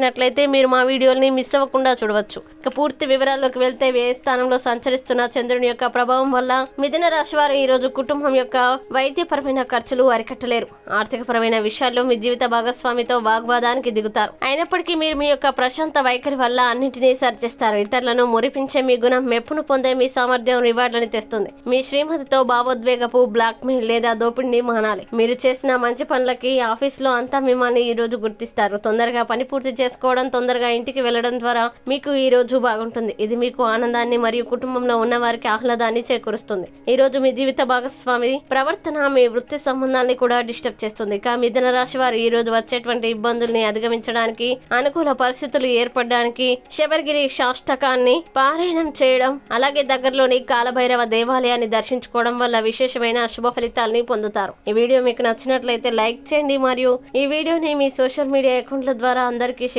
చేసినట్లయితే మీరు మా వీడియోల్ని మిస్ అవ్వకుండా చూడవచ్చు. ఇక పూర్తి వివరాల్లోకి వెళ్తే వ్యయ స్థానంలో సంచరిస్తున్న చంద్రుని యొక్క ప్రభావం వల్ల మిథున రాశి వారు ఈ రోజు కుటుంబం యొక్క వైద్యపరమైన ఖర్చులు అరికట్టలేరు. ఆర్థికపరమైన విషయాల్లో మీ జీవిత భాగస్వామితో వాగ్వాదానికి దిగుతారు. అయినప్పటికీ మీరు మీ యొక్క ప్రశాంత వైఖరి వల్ల అన్నింటినీ సరిచేస్తారు. ఇతరులను మురిపించే మీ గుణం మెప్పును పొందే మీ సామర్థ్యం రివార్డులను తెస్తుంది. మీ శ్రీమతితో భావోద్వేగపు బ్లాక్ మెయిల్ లేదా దోపిడిని మానాలి. మీరు చేసిన మంచి పనులకి ఆఫీస్లో అంతా మిమ్మల్ని ఈ రోజు గుర్తిస్తారు. తొందరగా పని పూర్తి చేసుకోవడం తొందరగా ఇంటికి వెళ్ళడం ద్వారా మీకు ఈ రోజు బాగుంటుంది. ఇది మీకు ఆనందాన్ని మరియు కుటుంబంలో ఉన్న వారికి ఆహ్లాదాన్ని చేకూరుస్తుంది. ఈ రోజు మీ జీవిత భాగస్వామి ప్రవర్తన మీ వృత్తి సంబంధాన్ని కూడా డిస్టర్బ్ చేస్తుంది. ఇక మిథున రాశి వారు ఈ రోజు వచ్చేటువంటి ఇబ్బందుల్ని అధిగమించడానికి అనుకూల పరిస్థితులు ఏర్పడడానికి శబరిగిరి శాష్టకాన్ని పారాయణం చేయడం అలాగే దగ్గరలోని కాలభైరవ దేవాలయాన్ని దర్శించుకోవడం వల్ల విశేషమైన శుభ ఫలితాలని పొందుతారు. ఈ వీడియో మీకు నచ్చినట్లయితే లైక్ చేయండి మరియు ఈ వీడియోని మీ సోషల్ మీడియా అకౌంట్ల ద్వారా అందరికీ షేర్